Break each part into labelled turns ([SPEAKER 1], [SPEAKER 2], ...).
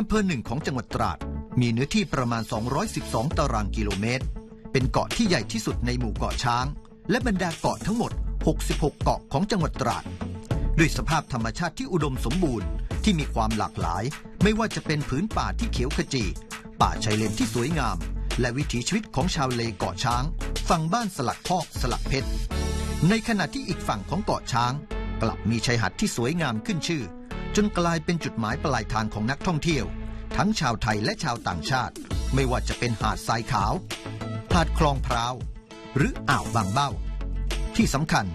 [SPEAKER 1] ็นอำเภอหนึ่งของจังหวัดตราด มีเนื้อที่ประมาณ 212 ตารางกิโลเมตร เป็นเกาะที่ใหญ่ที่สุดในหมู่เกาะช้าง และบรรดาเกาะทั้งหมด 66 เกาะของจังหวัดตราด ด้วยสภาพธรรมชาติที่อุดมสมบูรณ์ที่มีความหลากหลาย ไม่ว่าจะเป็นผืนป่าที่เขียวขจี ป่าชายเลนที่สวยงาม และวิถีชีวิตของชาวเลเกาะช้าง ฝั่งบ้านสลักพอกสลักเพชรในขณะที่อีกฝั่งของเกาะช้าง กลับมีชายหาดที่สวยงามขึ้นชื่อ จนกลายเป็นจุดหมายปลายทางของนักท่องเที่ยว ทั้งชาวไทยและชาวต่างชาติ ไม่ว่าจะเป็นหาดทรายขาว หาดคลองพร้าว หรืออ่าวบางเบ้า ที่สำคัญ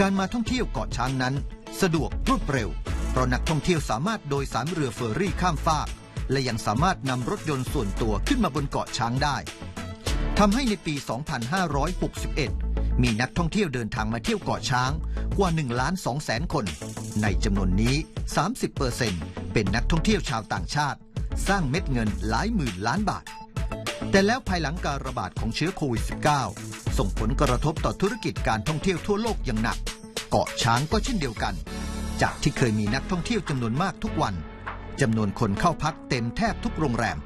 [SPEAKER 1] การมาท่องเที่ยวเกาะช้างนั้น สะดวกรวดเร็ว เพราะนักท่องเที่ยวสามารถโดยสารเรือเฟอร์รี่ข้ามฟาก และยังสามารถนำรถยนต์ส่วนตัวขึ้นมาบนเกาะช้างได้ทำให้ในปี 2561 มีนักท่องเที่ยวเดินทางมาเที่ยวเกาะช้างกว่า1ล้าน2แสนคน ในจำนวนนี้ 30%เป็นนักท่องเที่ยวชาวต่างชาติ สร้างเม็ดเงินหลายหมื่นล้านบาท แต่แล้วภายหลังการระบาดของเชื้อโควิด -19 ส่งผลกระทบต่อธุรกิจการท่องเที่ยวทั่วโลกอย่างหนัก เกาะช้างก็เช่นเดียวกัน จากที่เคยมีนักท่องเที่ยวจำนวนมากทุกวันจำนวนคนเข้าพักเต็มแทบทุกโรงแรม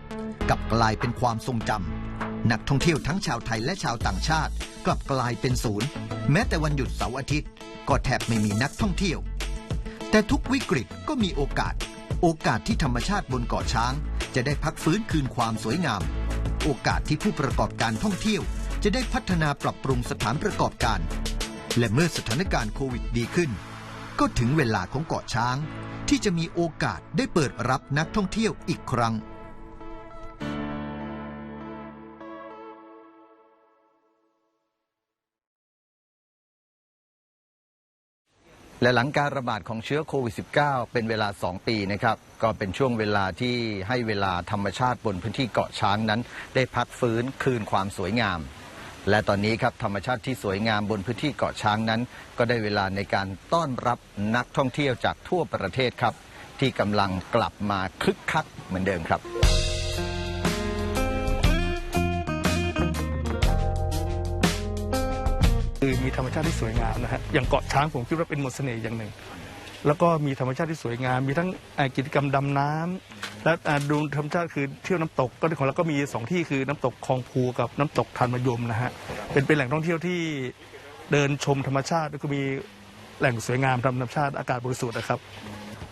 [SPEAKER 1] กลับกลายเป็นความทรงจำ นักท่องเที่ยวทั้งชาวไทยและชาวต่างชาติ กลับกลายเป็นศูนย์ แม้แต่วันหยุดเสาร์อาทิตย์ ก็แทบไม่มีนักท่องเที่ยว แต่ทุกวิกฤตก็มีโอกาส โอกาสที่ธรรมชาติบนเกาะช้าง จะได้พักฟื้นคืนความสวยงาม โอกาสที่ผู้ประกอบการท่องเที่ยว จะได้พัฒนาปรับปรุงสถานประกอบการ และเมื่อสถานการณ์โควิดดีขึ้น ก็ถึงเวลาของเกาะช้าง ที่จะมีโอกาสได้เปิดรับนักท่องเที่ยวอีกครั้ง และหลังการระบาดของเชื้อโควิด -19 เป็นเวลา 2 ปีนะครับ ก็เป็นช่วงเวลาที่ให้เวลาธรรมชาติบนพื้นที่เกาะช้างนั้น ได้พักฟื้นคืนความสวยงาม และตอนนี้ครับธรรมชาติที่สวยงามบนพื้นที่เกาะช้างนั้น ก็ได้เวลาในการต้อนรับนักท่องเที่ยวจากทั่วประเทศครับ ที่กำลังกลับมาคึกคักเหมือนเดิมครับ
[SPEAKER 2] ธรรมชาติที่สวยงามนะฮะอย่างเกาะช้างผมคิดว่าเป็นมนต์เสน่ห์อย่างหนึ่ง แล้วก็มีธรรมชาติที่สวยงาม มีทั้งอ่อกิจกรรมดำน้ำและอ่าดูธรรมชาติคือเที่ยวน้ำตกก็ของเราก็มีสองที่คือน้ำตกคลองภูกับน้ำตกทานมะยมนะฮะเป็นเป็นแหล่งท่องเที่ยวที่เดินชมธรรมชาติแล้วก็มีแหล่งสวยงามธรรมชาติอากาศบริสุทธิ์นะครับ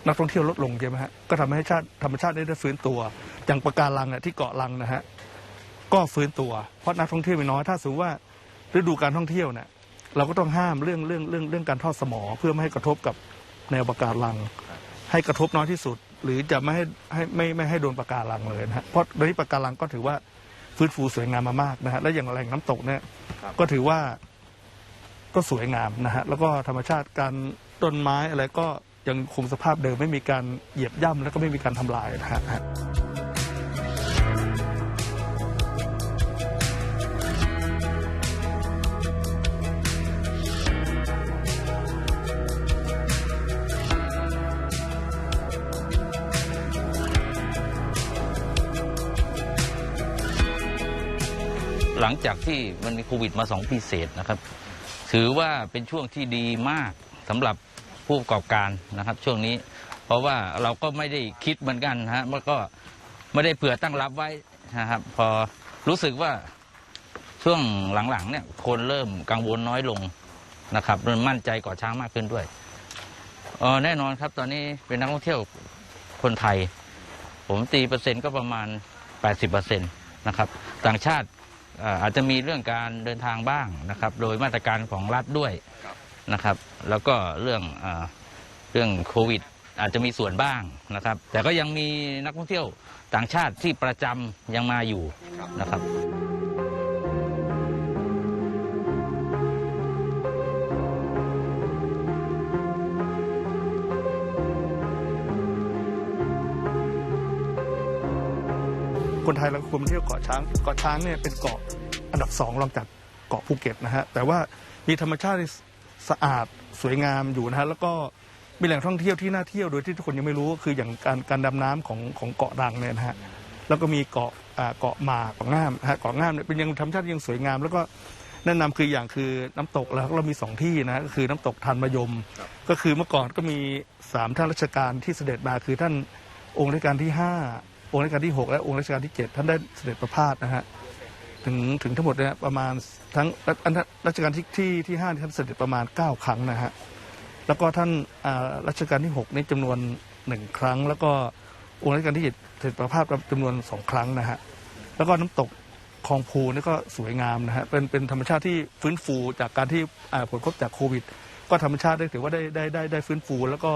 [SPEAKER 2] นักท่องเที่ยวลดลงใช่ไหมฮะก็ทำให้ชาติธรรมชาติได้ฟื้นตัว อย่างปะการังเนี่ยที่เกาะลังนะฮะก็ฟื้นตัว เพราะนักท่องเที่ยวมีน้อยถ้าสมมติว่าฤดูการท่องเที่ยวเนี่ย เราก็ต้องห้ามเรื่องเรื่องเรื่องเรื่องการทอดสมอเพื่อไม่ให้กระทบกับแนวปะการัง ให้กระทบน้อยที่สุด หรือจะไม่ให้ให้ไม่ไม่ให้โดนปะการังเลยนะฮะเพราะโดยที่ปะการังก็ถือว่าฟื้นฟูสวยงามมามากนะฮะและอย่างแหล่งน้ำตกเนี่ยก็ถือว่าก็สวยงามนะฮะแล้วก็ธรรมชาติการต้นไม้อะไรก็ยังคงสภาพเดิมไม่มีการเหยียบย่ำแล้วก็ไม่มีการทำลายนะฮะ
[SPEAKER 3] ลังจากที่มันมีโควิดมาสองปีเศษนะครับ ถือว่าเป็นช่วงที่ดีมากสำหรับผู้ประกอบการนะครับ ช่วงนี้ เพราะว่าเราก็ไม่ได้คิดเหมือนกันนะฮะมันก็ไม่ได้เผื่อตั้งรับไว้นะครับ พอรู้สึกว่าช่วงหลังๆเนี่ยคนเริ่มกังวลน้อยลงนะครับเริ่มมั่นใจก่อช้างมากขึ้นด้วยออแน่นอนครับตอนนี้เป็นนักท่องเที่ยวคนไทย ผมตีเปอร์เซ็นต์ก็ประมาณ 80%นะครับ ต่างชาติ อ่ออาจจะมีเรื่องการเดินทางบ้างนะครับ โดยมาตรการของรัฐด้วยนะครับ แล้วก็เรื่องเออเรื่องโควิด อาจจะมีส่วนบ้างนะครับ แต่ก็ยังมีนักท่องเที่ยวต่างชาติที่ประจำยังมาอยู่นะครับ
[SPEAKER 2] คนไทยเราควรมาเที่ยวเกาะช้างเกาะช้างเนี่ยเป็นเกาะอันดับสองรองจากเกาะภูเก็ตนะฮะแต่ว่ามีธรรมชาติที่สะอาดสวยงามอยู่นะฮะแล้วก็มีแหล่งท่องเที่ยวที่น่าเที่ยวโดยที่ทุกคนยังไม่รู้ก็คืออย่างการการดำน้ำของของเกาะรังเนี่ยนะฮะแล้วก็มีเกาะอ่าเกาะหมากเกาะง่ามนะฮะเกาะง่ามเนี่ยเป็นยังธรรมชาติยังสวยงาม แล้วก็แนะนำคืออย่างคือน้ำตกแล้วเรามีสองที่นะฮะก็คือน้ำตกทันมยม ก็คือเมื่อก่อนก็มีสามท่านราชการที่เสด็จมาคือท่านองค์รัชกาลที่ห้า องค์รัชกาลที่หกและองค์รัชกาลที่เจ็ดท่านได้เสด็จประพาสนะฮะถึงถึงทั้งหมดเนี่ยประมาณทั้งรัชอันรัชกาลที่ที่ที่ห้าท่านเสด็จประมาณเก้าครั้งนะฮะแล้วก็ท่านรัชกาลที่หกนี่จำนวนหนึ่งครั้ง แล้วก็องค์รัชกาลที่เจ็ดเสด็จประพาสจำนวนสองครั้งนะฮะแล้วก็น้ำตกคลองพูนี่ก็สวยงามนะฮะเป็นเป็นธรรมชาติที่ฟื้นฟูจากการที่อ่าผลกระทบจากโควิด ก็ธรรมชาติได้ถือว่าได้ได้ได้ได้ฟื้นฟู แล้วก็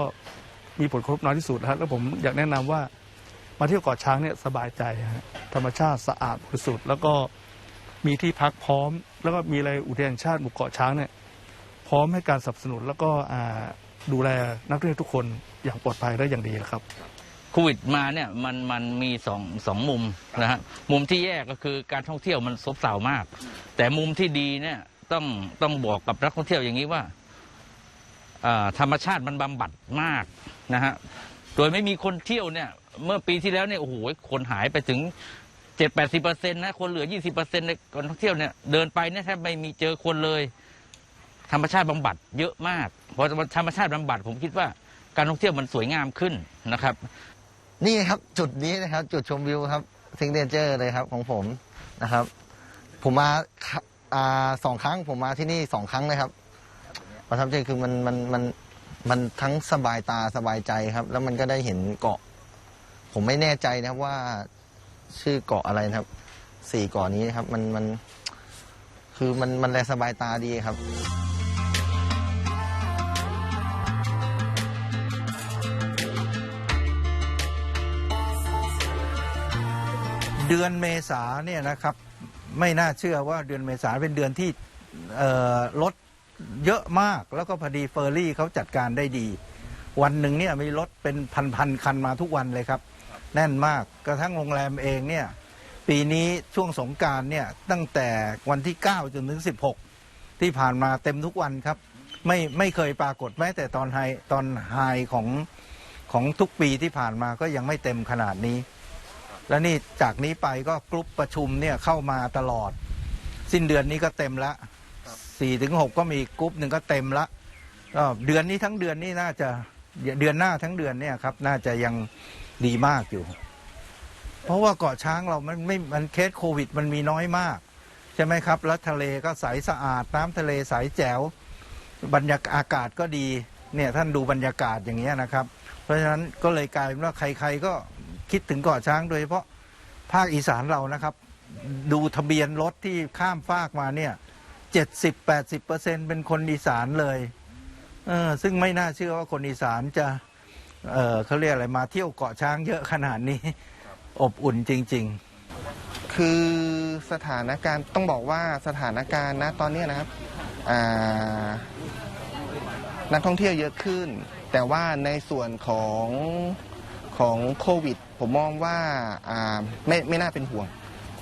[SPEAKER 2] มีผลกระทบน้อยที่สุดนะฮะแล้วผมอยากแนะนำว่า มาเที่ยวเกาะช้างเนี่ยสบายใจฮะธรรมชาติสะอาดบริสุทธิ์แล้วก็มีที่พักพร้อม แล้วก็มีอะไรอุทยานชาติหมู่เกาะช้างเนี่ยพร้อมให้การสนับสนุนแล้วก็ดูแลนักท่องเที่ยวทุกคนอย่างปลอดภัยได้อย่างดีนะครับ
[SPEAKER 3] โควิดมาเนี่ยมันมันมีสองสองมุมนะฮะมุมที่แย่ก็คือการท่องเที่ยวมันซบเซามาก แต่มุมที่ดีเนี่ยต้องต้องบอกกับนักท่องเที่ยวอย่างนี้ว่าอ่าธรรมชาติมันบำบัดมากนะฮะ โดยไม่มีคนเที่ยวเนี่ย เมื่อปีที่แล้วเนี่ยโอ้โหคนหายไปถึงเจ็ดแปดสิบเปอร์เซ็นต์นะคนเหลือยี่สิบเปอร์เซ็นต์ในการท่องเที่ยวเนี่ยเดินไปเนี่ยแทบไม่มีเจอคนเลย ธรรมชาติบำบัดเยอะมากพอธรรมชาติบำบัดผมคิดว่าการท่องเที่ยวมันสวยงามขึ้นนะครับ
[SPEAKER 4] นี่ครับจุดนี้นะครับ จุดชมวิวครับซิงเดเจอร์เลยครับของผมนะครับ ผมมาอ่าสองครั้งผมมาที่นี่สองครั้งเลยครับประทับใจคือมันมันมัน มันทั้งสบายตาสบายใจครับ แล้วมันก็ได้เห็นเกาะ ผมไม่แน่ใจนะครับว่าชื่อเกาะอะไรนะครับ สี่เกาะนี้นะครับ มันมัน คือมันมันแลสบายตาดีครับ
[SPEAKER 5] เดือนเมษาเนี่ยนะครับ ไม่น่าเชื่อว่าเดือนเมษาเป็นเดือนที่เอ่อรถ เยอะมากแล้วก็พอดีเฟอร์รี่เขาจัดการได้ดี วันหนึ่งเนี่ยมีรถเป็นพันๆคันมาทุกวันเลยครับ แน่นมากกระทั่งโรงแรมเองเนี่ยปีนี้ช่วงสงการเนี่ยตั้งแต่วันที่ 9 จนถึง 16 ที่ผ่านมาเต็มทุกวันครับ ไม่ไม่เคยปรากฏแม้แต่ตอนไฮตอนไฮของของทุกปีที่ผ่านมาก็ยังไม่เต็มขนาดนี้ แล้วนี่จากนี้ไปก็กรุ๊ปประชุมเนี่ยเข้ามาตลอด สิ้นเดือนนี้ก็เต็มละ สี่ถึงหกก็มีกรุ๊ปหนึ่งก็เต็มละก็เดือนนี้ทั้งเดือนนี่น่าจะเดือนหน้าทั้งเดือนเนี่ยครับ น่าจะยังดีมากอยู่ เพราะว่าเกาะช้างเรามันไม่มันเคสโควิด มันมีน้อยมาก ใช่ไหมครับ แล้วทะเลก็ใสสะอาด น้ำทะเลใสแจ๋วบรรยากาศอากาศก็ดีเนี่ยท่านดูบรรยากาศอย่างเงี้ยนะครับ เพราะฉะนั้นก็เลยกลายเป็นว่าใครๆก็คิดถึงเกาะช้างโดยเฉพาะภาคอีสานเรานะครับ ดูทะเบียนรถที่ข้ามฟากมาเนี่ย เจ็ดสิบแปดสิบเปอร์เซ็นเป็นคนอีสานเลยเออซึ่งไม่น่าเชื่อว่าคนอีสานจะ เออเขาเรียกอะไรมาเที่ยวเกาะช้างเยอะขนาดนี้ อบอุ่นจริง ๆ
[SPEAKER 6] คือสถานการณ์ต้องบอกว่าสถานการณ์นะตอนนี้นะครับอ่านักท่องเที่ยวเยอะขึ้น แต่ว่าในส่วนของของโควิด ผมมองว่าอ่าไม่ไม่น่าเป็นห่วง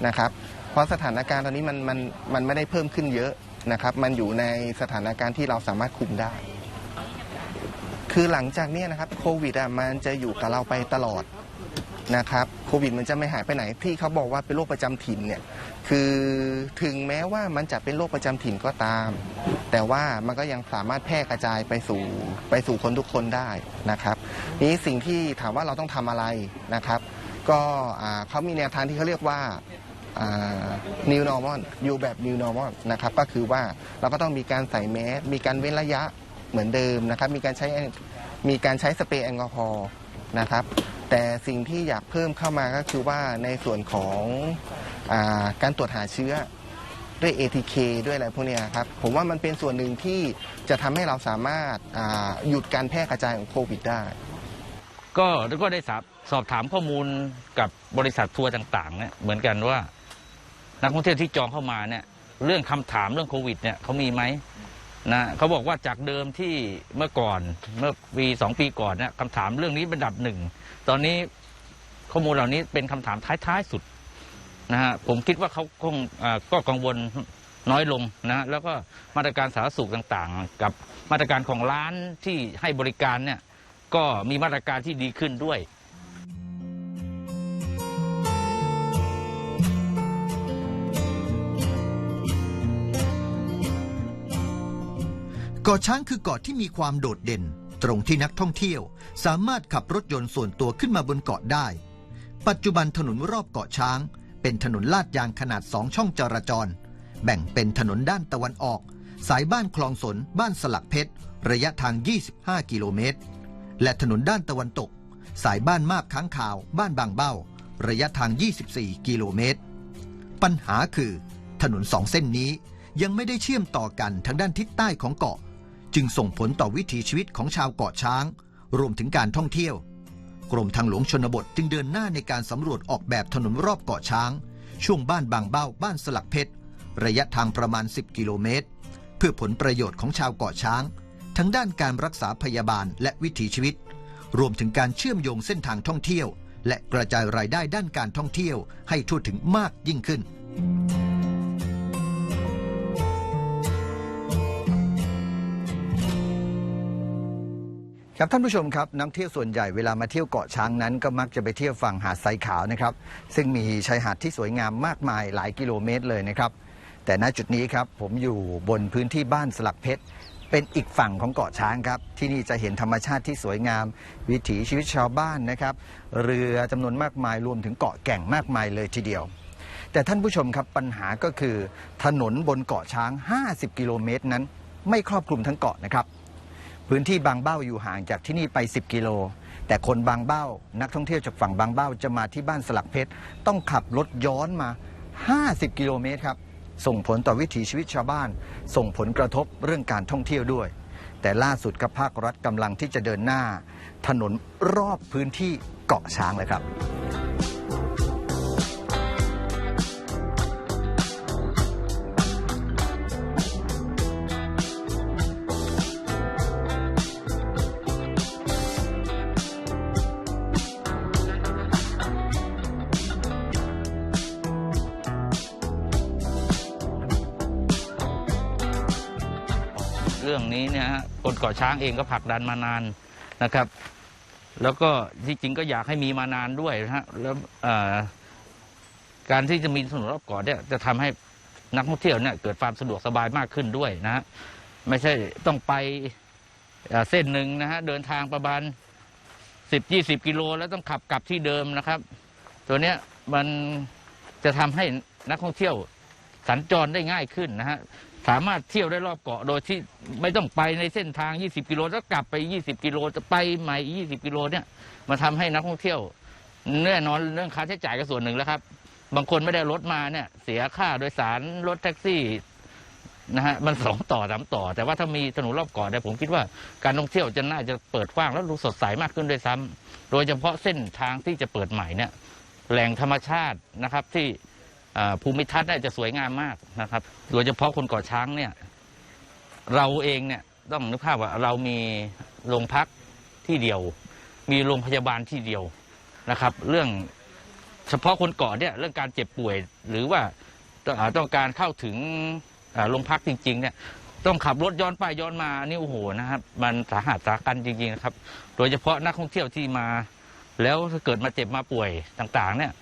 [SPEAKER 6] นะครับ เพราะสถานการณ์ตอนนี้มันมันมันไม่ได้เพิ่มขึ้นเยอะนะครับ มันอยู่ในสถานการณ์ที่เราสามารถคุมได้ คือหลังจากนี้นะครับโควิดอะมันจะอยู่กับเราไปตลอดนะครับโควิดมันจะไม่หายไปไหนที่เขาบอกว่าเป็นโรคประจำถิ่นเนี่ยคือถึงแม้ว่ามันจะเป็นโรคประจำถิ่นก็ตาม แต่ว่ามันก็ยังสามารถแพร่กระจายไปสู่ไปสู่คนทุกคนได้นะครับนี้สิ่งที่ถามว่าเราต้องทำอะไรนะครับ ก็เขามีแนวทางที่เขาเรียกว่า อ่า new normal อยู่แบบ new normal นะครับก็คือว่าเราก็ต้องมีการใส่แมสมีการเว้นระยะเหมือนเดิมนะครับ มีการใช้มีการใช้สเปรย์แอลกอฮอล์นะครับ แต่สิ่งที่อยากเพิ่มเข้ามาก็คือว่าในส่วนของอาการตรวจหาเชื้อด้วย ATK ด้วยอะไรพวกนี้ครับ ผมว่ามันเป็นส่วนหนึ่งที่จะทำให้เราสามารถาหยุดการแพร่กระจายของโควิดได้
[SPEAKER 3] ก็แล้วก็ได้สอบสอบถามข้อมูลกับบริษัททัวร์ต่างๆเนี่ยเหมือนกันว่า นักท่องเที่ยวที่จองเข้ามาเนี่ยเรื่องคำถามเรื่องโควิดเนี่ยเขามีไหมนะเขาบอกว่าจากเดิมที่เมื่อก่อนเมื่อปีสองปีก่อนเนี่ยคำถามเรื่องนี้เป็นดับหนึ่งตอนนี้ข้อมูลเหล่านี้เป็นคำถามท้ายๆสุดนะฮะผมคิดว่าเขาคงก็กังวลน้อยลงนะแล้วก็มาตรการสาธารณสุขต่างๆ กับมาตรการของร้านที่ให้บริการเนี่ยก็มีมาตรการที่ดีขึ้นด้วย
[SPEAKER 1] เกาะช้างคือเกาะที่มีความโดดเด่น ตรงที่นักท่องเที่ยว สามารถขับรถยนต์ส่วนตัวขึ้นมาบนเกาะได้ ปัจจุบันถนนรอบเกาะช้าง เป็นถนนลาดยางขนาดสองช่องจราจร แบ่งเป็นถนนด้านตะวันออก สายบ้านคลองสน บ้านสลักเพชร ระยะทาง 25 กิโลเมตร และถนนด้านตะวันตก สายบ้านมาบค้างข่าว บ้านบางเบ้า ระยะทาง 24 กิโลเมตร ปัญหาคือ ถนนสองเส้นนี้ยังไม่ได้เชื่อมต่อกันทางด้านทิศใต้ของเกาะ จึงส่งผลต่อวิถีชีวิตของชาวเกาะช้าง รวมถึงการท่องเที่ยว กรมทางหลวงชนบทจึงเดินหน้าในการสำรวจออกแบบถนนรอบเกาะช้าง ช่วงบ้านบางเบ้าบ้านสลักเพชร ระยะทางประมาณ 10 กิโลเมตร เพื่อผลประโยชน์ของชาวเกาะช้าง ทั้งด้านการรักษาพยาบาลและวิถีชีวิต รวมถึงการเชื่อมโยงเส้นทางท่องเที่ยว และกระจายรายได้ด้านการท่องเที่ยวให้ทั่วถึงมากยิ่งขึ้น
[SPEAKER 7] ครับท่านผู้ชมครับนักเที่ยวส่วนใหญ่เวลามาเที่ยวเกาะช้างนั้น ก็มักจะไปเที่ยวฝั่งหาดทรายขาวนะครับซึ่งมีชายหาดที่สวยงามมากมายหลายกิโลเมตรเลยนะครับ แต่ณจุดนี้ครับผมอยู่บนพื้นที่บ้านสลักเพชรเป็นอีกฝั่งของเกาะช้างครับ ที่นี่จะเห็นธรรมชาติที่สวยงาม วิถีชีวิตชาวบ้านนะครับ เรือจำนวนมากมายรวมถึงเกาะแก่งมากมายเลยทีเดียว แต่ท่านผู้ชมครับปัญหาก็คือ ถนนบนเกาะช้าง 50 กิโลเมตรนั้น ไม่ครอบคลุมทั้งเกาะนะครับ พื้นที่บางเบ้าอยู่ห่างจากที่นี่ไป 10 กิโล แต่คนบางเบ้า นักท่องเที่ยวจากฝั่งบางเบ้าจะมาที่บ้านสลักเพชร ต้องขับรถย้อนมา 50 กิโลเมตรครับ ส่งผลต่อวิถีชีวิตชาวบ้าน ส่งผลกระทบเรื่องการท่องเที่ยวด้วย แต่ล่าสุดกับภาครัฐกำลังที่จะเดินหน้า ถนนรอบพื้นที่เกาะช้างเลยครับ
[SPEAKER 3] นี้เนี่ยคนเกาะช้างเองก็ผลักดันมานานนะครับ แล้วก็ที่จริงก็อยากให้มีมานานด้วยนะฮะแล้วการที่จะมีถนนรอบเกาะเนี่ยจะทำให้นักท่องเที่ยวเนี่ยเกิดความสะดวกสบายมากขึ้นด้วยนะฮะไม่ใช่ต้องไปเเส้นหนึ่งนะฮะเดินทางประมาณสิบยี่สิบกิโลแล้วต้องขับกลับที่เดิมนะครับ ตัวเนี้ยมันจะทำให้นักท่องเที่ยวสัญจรได้ง่ายขึ้นนะฮะ สามารถเที่ยวได้รอบเกาะโดยที่ไม่ต้องไปในเส้นทาง 20 กิโลแล้วกลับไป 20 กิโลจะไปใหม่ 20 กิโลเนี่ยมาทำให้นักท่องเที่ยวแน่นอนเรื่องค่าใช้จ่ายก็ส่วนหนึ่งแล้วครับ บางคนไม่ได้รถมาเนี่ย เสียค่าโดยสารรถแท็กซี่นะฮะมันสองต่อสามต่อ แต่ว่าถ้ามีถนนรอบเกาะเนี่ยผมคิดว่าการท่องเที่ยวจะน่าจะเปิดกว้างแล้วดูสดใสมากขึ้นด้วยซ้ำโดยเฉพาะเส้นทางที่จะเปิดใหม่เนี่ยแหล่งธรรมชาตินะครับที่ ภูมิทัศน์เนี่ยจะสวยงามมากนะครับ โดยเฉพาะคนเกาะช้างเนี่ย เราเองเนี่ยต้องนึกภาพว่าเรามีโรงพักที่เดียว มีโรงพยาบาลที่เดียวนะครับ เรื่องเฉพาะคนเกาะเนี่ยเรื่องการเจ็บป่วย หรือว่าต้ององการเข้าถึงโรงพักจริง ๆ เนี่ย ต้องขับรถย้อนไปย้อนมานี่โอ้โหนะครับ มันสาหัสสากันจริง ๆ นะครับ โดยเฉพาะนักท่องเที่ยวที่มา แล้วถ้าเกิดมาเจ็บมาป่วยต่าง ๆ เนี่ย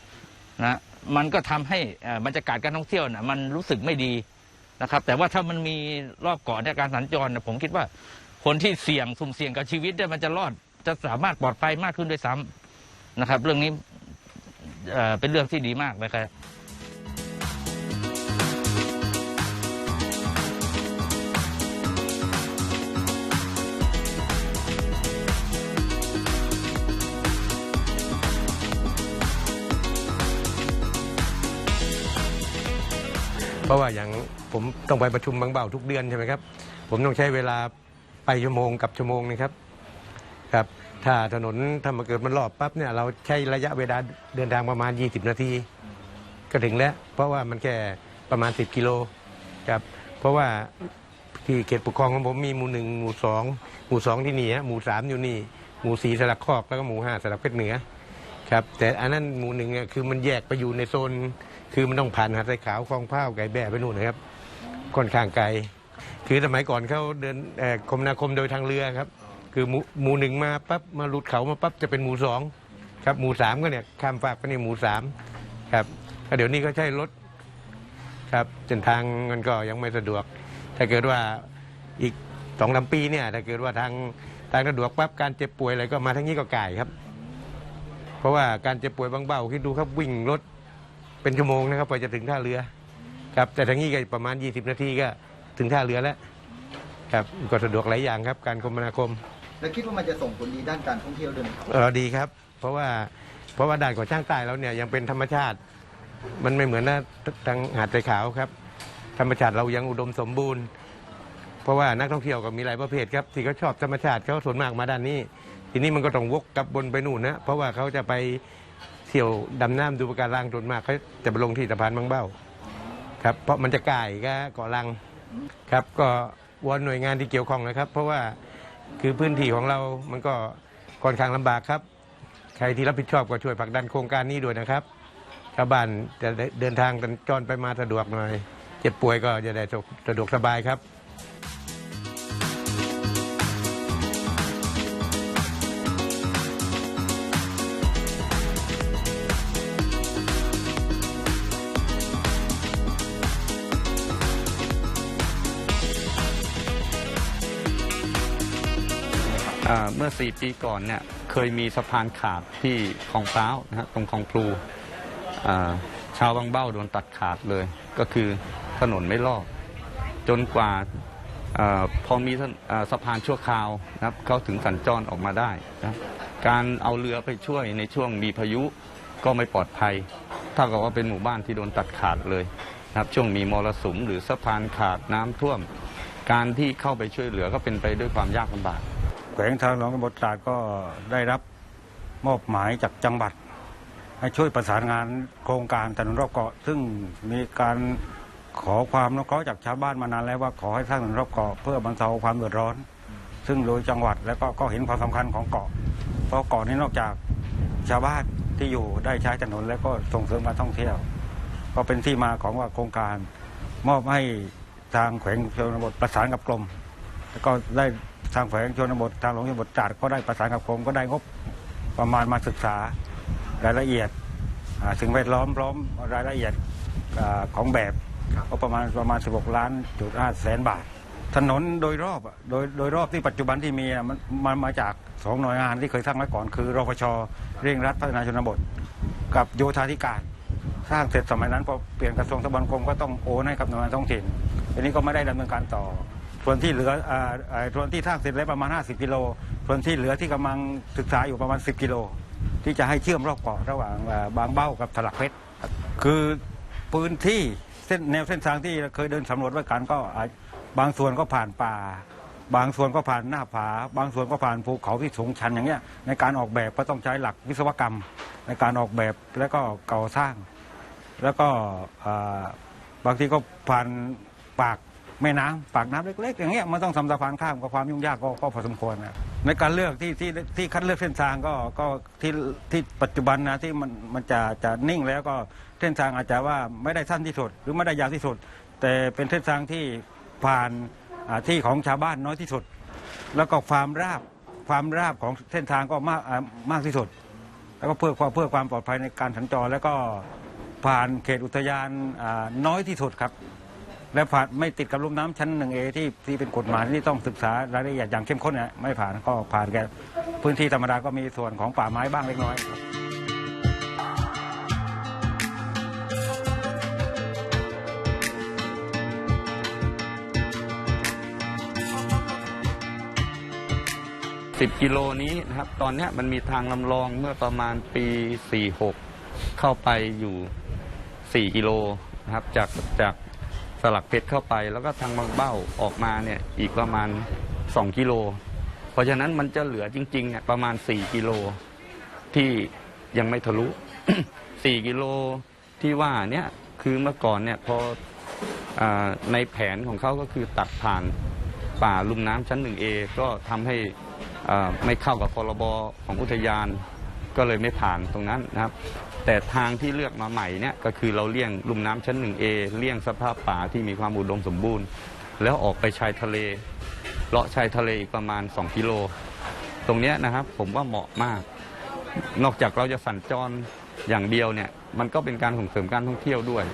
[SPEAKER 3] นะ มันก็ทำให้บรรยากาศการท่องเที่ยวนะมันรู้สึกไม่ดีนะครับ แต่ว่าถ้ามันมีรอบเกาะในการสัญจรนะผมคิดว่าคนที่เสี่ยงสุ่มเสี่ยงกับชีวิตเนี่ยมันจะรอดจะสามารถปลอดภัยมากขึ้นด้วยซ้ำนะครับ เรื่องนี้เอ่อเป็นเรื่องที่ดีมากนะครับ
[SPEAKER 8] เพราะว่าอย่างผมต้องไปประชุมบางเบาทุกเดือนใช่ไหมครับ ผมต้องใช้เวลาไปชั่วโมงกับชั่วโมงนะครับครับ ถ้าถนนถ้ามาเกิดมันรอบปั๊บเนี่ยเราใช้ระยะเวลาเดินทางประมาณ 20 นาที ก็ถึงแล้ว เพราะว่ามันแค่ประมาณ 10 กิโลครับเพราะว่าที่เขตปกครองของผมมีหมู่หนึ่งหมู่สองหมู่สองที่นี่ฮะหมู่สามอยู่นี่หมู่สี่สลักคอกแล้วก็หมู่ห้าสลักเพชรเหนือครับแต่อันนั้นหมู่หนึ่งเนี่ยคือมันแยกไปอยู่ในโซน คือมันต้องผ่านหาดทรายขาวคลองผ้าวไก่แบ่ไปนู่นนะครับค่อนข้างไกลคือสมัยก่อนเขาเดินคมนาคมโดยทางเรือครับ คือหมู่หนึ่งมาปั๊บมาหลุดเขามาปั๊บจะเป็นหมู่สองครับหมู่สามก็เนี่ยข้ามฟากไปนี่หมู่สามครับแล้วเดี๋ยวนี้ก็ใช้รถครับเส้นทางมันก็ยังไม่สะดวก ถ้าเกิดว่าอีกสองลำปีเนี่ยถ้าเกิดว่าทางทางสะดวกปั๊บการเจ็บป่วยอะไรก็มาทางนี้ก็ไก่ครับ เพราะว่าการเจ็บป่วยบางเบาคิดดูครับวิ่งรถ เป็นชั่วโมงนะครับกว่าจะถึงท่าเรือครับแต่ทางนี้ก็ประมาณ 20 นาทีก็ถึงท่าเรือแล้วครับก็สะดวกหลายอย่างครับการคมนาคม
[SPEAKER 1] แล้วคิดว่ามันจะส่งผลดีด้านการท่องเที่ยวด้วยไหมครับ
[SPEAKER 8] เออดีครับ เพราะว่าเพราะว่าด่านก่อช่างใต้เราเนี่ยยังเป็นธรรมชาติ มันไม่เหมือนนะทางหาดทรายขาวครับ ธรรมชาติเรายังอุดมสมบูรณ์ เพราะว่านักท่องเที่ยวก็มีหลายประเภทครับที่เขาชอบธรรมชาติเขาส่วนมากมาด้านนี้ ทีนี้มันก็ต้องวกกลับบนไปนู่นนะเพราะว่าเขาจะไป เที่ยวดำน้ำดูปะการังส่วนมากเขาจะไปลงที่สะพานบางเบ้าครับเพราะมันจะก่ายก็เกาะลังครับ ก็วอนหน่วยงานที่เกี่ยวข้องนะครับ เพราะว่าคือพื้นที่ของเรามันก็ค่อนข้างลำบากครับ ใครที่รับผิดชอบก็ช่วยผลักดันโครงการนี้ด้วยนะครับชาวบ้านจะเดินทางกันจรไปมาสะดวกหน่อย เจ็บป่วยก็จะได้สะดวกสบายครับ
[SPEAKER 9] 4 ปีก่อนเนี่ยเคยมีสะพานขาดที่คลองพร้าวนะฮะตรงคลองพลูชาวบางเบ้าโดนตัดขาดเลย ก็คือถนนไม่รอดจนกว่าอพอมีสะพานชั่วคราวนะครับเขาถึงสัญจรออกมาได้นะการเอาเรือไปช่วยในช่วงมีพายุก็ไม่ปลอดภัยเท่ากับว่าเป็นหมู่บ้านที่โดนตัดขาดเลยนะครับช่วงมีมรสุมหรือสะพานขาดน้ำท่วม การที่เข้าไปช่วยเหลือก็เป็นไปด้วยความยากลำบาก
[SPEAKER 10] วงทางหลวงบลตราดก็ได้รับมอบหมายจากจังหวัด ให้ช่วยประสานงานโครงการถนนรอบเกาะ ซึ่งมีการขอความนุเคราะห์จากชาวบ้านมานานแล้วว่าขอให้สร้างถนนรอบเกาะเพื่อบรรเทาความเดือดร้อน ซึ่งโดยจังหวัดแล้วก็ก็เห็นความสำคัญของเกาะ เพราะเกาะนี้นอกจากชาวบ้านที่อยู่ได้ใช้ถนนแล้วก็ส่งเสริมการท่องเที่ยว ก็เป็นที่มาของว่าโครงการ มอบให้ทางแขวงชนบทประสานกับกรมแล้วก็ได้ ทางแขวงชนบททางหลวงชนบทจัดก็ได้ประสานกับกรมก็ได้งบประมาณมาศึกษารายละเอียดสิ่งแวดล้อมพร้อมรายละเอียดอของแบบก็ประมาณประมาณ 16 ล้านจุดห้าแสนบาท ถนนโดยรอบโดยโดยรอบที่ปัจจุบันที่มีมันมันมาจากสองหน่วยงานที่เคยสร้างไว้ก่อนคือรพชเร่งรัดพัฒนาชนบท กับโยธาธิการ สร้างเสร็จสมัยนั้นพอเปลี่ยนกระทรวงทบวงกรมก็ต้องโอนให้กับหน่วยงานท้องถิ่นทีนี้ก็ไม่ได้ดำเนินการต่อ ส่วนที่เหลืออ่าอ่าส่วนที่สร้างเสร็จแล้วประมาณ 50 กิโล ส่วนที่เหลือที่กำลังศึกษาอยู่ประมาณ 10 กิโล ที่จะให้เชื่อมรอบเกาะระหว่างอ่าบางเบ้ากับถลักเพชรครับคือพื้นที่เส้นแนวเส้นทางที่เคยเดินสำรวจไว้กันก็อ่าบางส่วนก็ผ่านป่า บางส่วนก็ผ่านหน้าผา บางส่วนก็ผ่านภูเขาที่สูงชันอย่างเงี้ยในการออกแบบก็ต้องใช้หลักวิศวกรรม ในการออกแบบแล้วก็ก่อสร้าง แล้วก็อ่าบางทีก็ผ่านปาก แม่น้ำปากน้ำเล็ก ๆ อย่างเงี้ยมันต้องทำสะพานข้ามกับความยุ่งยากก็ก็พอสมควรนะในการเลือกที่ที่ที่คัดเลือกเส้นทางก็ก็ที่ที่ปัจจุบันนะที่มันมันจะจะนิ่งแล้วก็เส้นทางอาจจะว่าไม่ได้สั้นที่สุด หรือไม่ได้ยาวที่สุด แต่เป็นเส้นทางที่ผ่านที่ของชาวบ้านน้อยที่สุด แล้วก็ความราบความราบของเส้นทางก็มากมากที่สุด แล้วก็เพื่อความเพื่อความปลอดภัยในการสัญจรแล้วก็ผ่านเขตอุทยานน้อยที่สุดครับ และผ่านไม่ติดกับลุ่มน้ำชั้นหนึ่งเอที่ที่เป็นกฎหมายที่ต้องศึกษารายละเอียดอย่างเข้มข้นเนี่ยไม่ผ่านก็ผ่านแค่พื้นที่ธรรมดาก็มีส่วนของป่าไม้บ้างเล็กน้อยครับ
[SPEAKER 9] กิโลนี้นะครับตอนนี้มันมีทางลำลองเมื่อประมาณปี 46 เข้าไปอยู่ 4 กิโลนะครับจากจาก สลักเพชรเข้าไป แล้วก็ทางบางเบ้าออกมาเนี่ยอีกประมาณ 2 กิโล เพราะฉะนั้นมันจะเหลือจริงๆเนี่ยประมาณ 4 กิโลที่ยังไม่ทะลุ 4 กิโลที่ว่าเนี่ยคือเมื่อก่อนเนี่ยพออในแผนของเขาก็คือตัดผ่านป่าลุ่มน้ำชั้น 1A ก็ทำให้ไม่เข้ากับพรบของอุทยาน ก็เลยไม่ผ่านตรงนั้นนะครับ แต่ทางที่เลือกมาใหม่เนี่ยก็คือเราเลี่ยงลุ่มน้ำชั้น 1A เลี่ยงสภาพป่าที่มีความอุดมสมบูรณ์ แล้วออกไปชายทะเล เลาะชายทะเลอีกประมาณ 2 กิโล ตรงเนี้ยนะครับผมว่าเหมาะมาก นอกจากเราจะสัญจรอย่างเดียวเนี่ยมันก็เป็นการส่งเสริมการท่องเที่ยวด้วย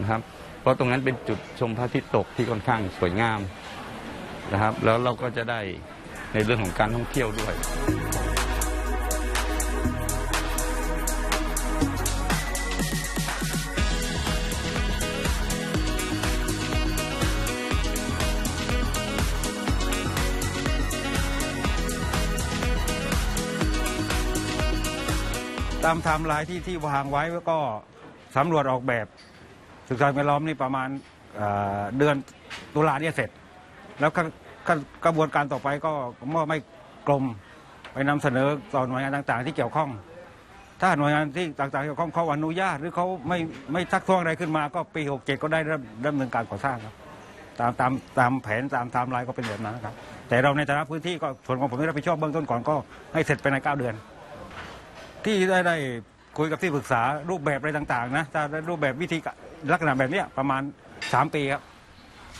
[SPEAKER 9] นะครับ เพราะตรงนั้นเป็นจุดชมพระอาทิตย์ตกที่ค่อนข้างสวยงามนะครับ แล้วเราก็จะได้ในเรื่องของการท่องเที่ยวด้วย
[SPEAKER 10] ตามไทม์ไลน์ที่ที่วางไว้แล้วก็สำรวจออกแบบศึกษาแวดล้อมนี่ประมาณเอ่อเดือนตุลาเนี่ยเสร็จ แล้วก็ก็กระบวนการต่อไปก็มอบให้กรมไปนำเสนอต่อหน่วยงานต่าง ๆ ที่เกี่ยวข้อง ถ้าหน่วยงานที่ต่างๆที่เกี่ยวข้องเขาอนุญาต หรือเขาไม่ไม่ทักท้วงอะไรขึ้นมา ก็ปี 67 ก็ได้เริ่มดำเนินการก่อสร้างครับ ตามตามตามแผนตามไทม์ไลน์ก็เป็นแบบนั้นครับ แต่เราในฐานะพื้นที่ก็ส่วนของผมที่รับผิดชอบเบื้องต้นก่อนก็ให้เสร็จภายใน 9 เดือน ที่ได้ได้คุยกับที่ปรึกษารูปแบบอะไรต่างๆนะถ้าได้รูปแบบวิธีลักษณะแบบเนี้ยประมาณ 3 ปีครับ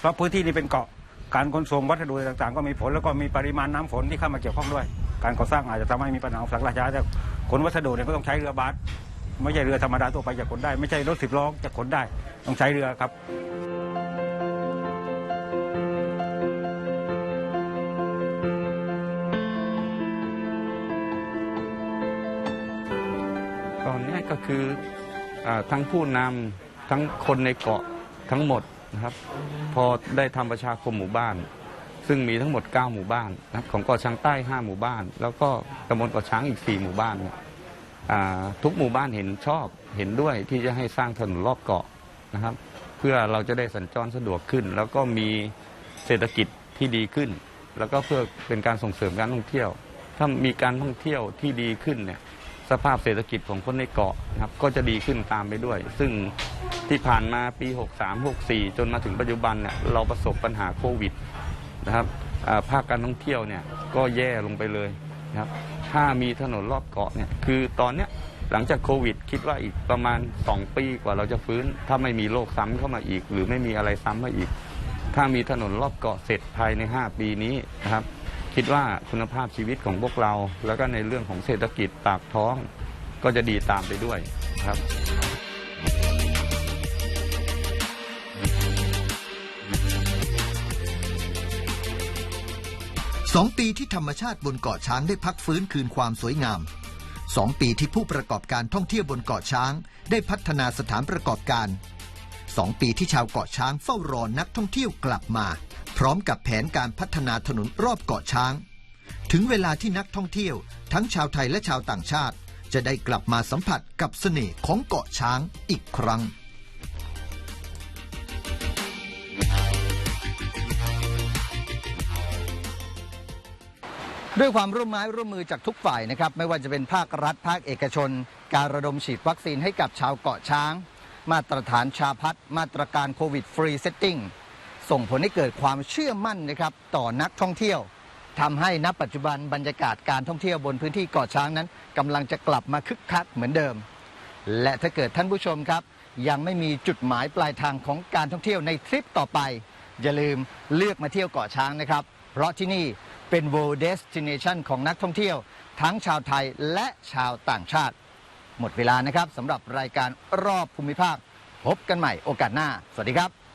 [SPEAKER 10] เพราะพื้นที่นี้เป็นเกาะการขนส่งวัสดุต่างๆ ก็มีผลแล้วก็มีปริมาณน้ำฝนที่เข้ามาเกี่ยวข้องด้วย การก่อสร้างอาจจะทำให้มีปัญหาสักราชาแต่ขนวัสดุเนี่ยก็ต้องใช้เรือบัสไม่ใช่เรือธรรมดาทั่วไปจะขนได้ ไม่ใช่รถสิบล้อจะขนได้ ต้องใช้เรือครับ
[SPEAKER 9] คืออทั้งผู้นำทั้งคนในเกาะทั้งหมดนะครับ พอได้ทำประชาคมหมู่บ้าน ซึ่งมีทั้งหมด 9 หมู่บ้านนะของเกาะช้างใต้ 5 หมู่บ้าน แล้วก็ตำบลเกาะช้างอีก 4 หมู่บ้านเนี่ยทุกหมู่บ้านเห็นชอบเห็นด้วยที่จะให้สร้างถนนรอบเกาะนะครับ เพื่อเราจะได้สัญจรสะดวกขึ้น แล้วก็มีเศรษฐกิจที่ดีขึ้น แล้วก็เพื่อเป็นการส่งเสริมการท่องเที่ยว ถ้ามีการท่องเที่ยวที่ดีขึ้นเนี่ย สภาพเศรษฐกิจของคนในเกาะนะครับก็จะดีขึ้นตามไปด้วย ซึ่งที่ผ่านมาปี 63 64 จนมาถึงปัจจุบันเนี่ยเราประสบปัญหาโควิดนะครับภาคการท่องเที่ยวเนี่ยก็แย่ลงไปเลยนะครับถ้ามีถนนรอบเกาะเนี่ยคือตอนเนี้ยหลังจากโควิด คิดว่าอีกประมาณ 2 ปีกว่าเราจะฟื้น ถ้าไม่มีโรคซ้ำเข้ามาอีก หรือไม่มีอะไรซ้ำมาอีก ถ้ามีถนนรอบเกาะเสร็จภายใน 5 ปีนี้นะครับ คิดว่าคุณภาพชีวิตของพวกเรา แล้วก็ในเรื่องของเศรษฐกิจปากท้อง ก็จะดีตามไปด้วยครับ
[SPEAKER 1] สองปีที่ธรรมชาติบนเกาะช้างได้พักฟื้นคืนความสวยงามสองปีที่ผู้ประกอบการท่องเที่ยวบนเกาะช้าง ได้พัฒนาสถานประกอบการสองปีที่ชาวเกาะช้างเฝ้ารอนักท่องเที่ยวกลับมา พร้อมกับแผนการพัฒนาถนนรอบเกาะช้าง ถึงเวลาที่นักท่องเที่ยว ทั้งชาวไทยและชาวต่างชาติ จะได้กลับมาสัมผัสกับเสน่ห์ของเกาะช้างอีกครั้ง
[SPEAKER 7] ด้วยความร่วมไม้ร่วมมือจากทุกฝ่ายนะครับ ไม่ว่าจะเป็นภาครัฐภาคเอกชน การระดมฉีดวัคซีนให้กับชาวเกาะช้าง มาตรฐานชาพัฒมาตรการโควิดฟรีเซตติ้ง ส่งผลให้เกิดความเชื่อมั่นนะครับต่อนักท่องเที่ยวทำให้ณปัจจุบันบรรยากาศการท่องเที่ยวบนพื้นที่เกาะช้างนั้นกำลังจะกลับมาคึกคักเหมือนเดิม และถ้าเกิดท่านผู้ชมครับ ยังไม่มีจุดหมายปลายทางของการท่องเที่ยวในทริปต่อไป อย่าลืมเลือกมาเที่ยวเกาะช้างนะครับ เพราะที่นี่เป็น world destination ของนักท่องเที่ยว ทั้งชาวไทยและชาวต่างชาติ หมดเวลานะครับสำหรับรายการรอบภูมิภาค พบกันใหม่โอกาสหน้า สวัสดีครับ